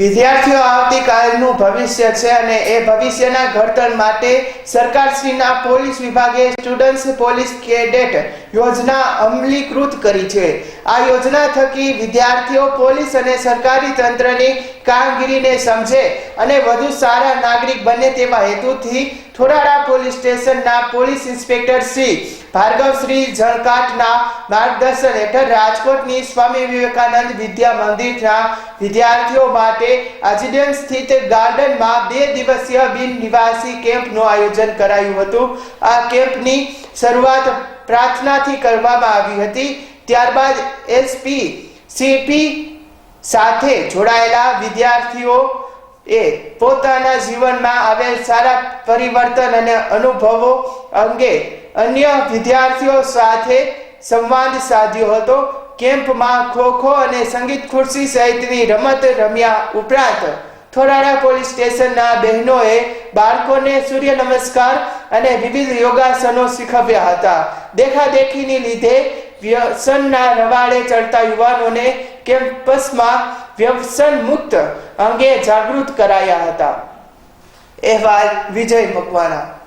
વિદ્યાર્થીઓ આવતીકાલનું ભવિષ્ય છે અને એ ભવિષ્યના ઘડતર માટે સરકારશ્રીના પોલીસ વિભાગે સ્ટુડન્ટ્સ પોલીસ કેડેટ યોજના અમલીકૃત કરી છે. આ યોજના થકી વિદ્યાર્થીઓ પોલીસ અને સરકારી તંત્રની કામગીરીને સમજે અને વધુ સારા નાગરિક બને તેવા હેતુથી થોરાડા પોલીસ સ્ટેશનના પોલીસ ઇન્સ્પેક્ટર શ્રી ભાર્ગવશ્રી જળકાટના માર્ગદર્શન હેઠળ રાજકોટની સ્વામી વિવેકાનંદ વિદ્યા મંદિરના વિદ્યાર્થીઓ માટે આજીડન સ્થિત ગાર્ડનમાં બે દિવસીય બિન નિવાસી કેમ્પનું આયોજન કરાયું હતું. આ કેમ્પની શરૂઆત પ્રાર્થનાથી કરવામાં આવી હતી. ત્યારબાદ એસપી, સીપી સાથે જોડાયેલા વિદ્યાર્થીઓ એ પોતાના જીવનમાં આવેલ સારા પરિવર્તન અને અનુભવો અંગે અન્ય વિદ્યાર્થીઓ સાથે સંવાદ સાધ્યો હતો. કેમ્પમાં ખોખો અને સંગીત ખુરશી સહિતની રમત રમ્યા ઉપરાંત થોરાડા પોલીસ સ્ટેશનના બહેનોએ બાળકોને સૂર્ય નમસ્કાર અને વિવિધ યોગાસનો શીખવ્યા હતા. દેખાદેખીની લીધે વ્યસનના રવાડે ચડતા યુવાનોને કેમ્પસમાં વ્યસન મુક્ત અંગે જાગૃત કરાયા હતા. અહેવાલ વિજય મકવાણા.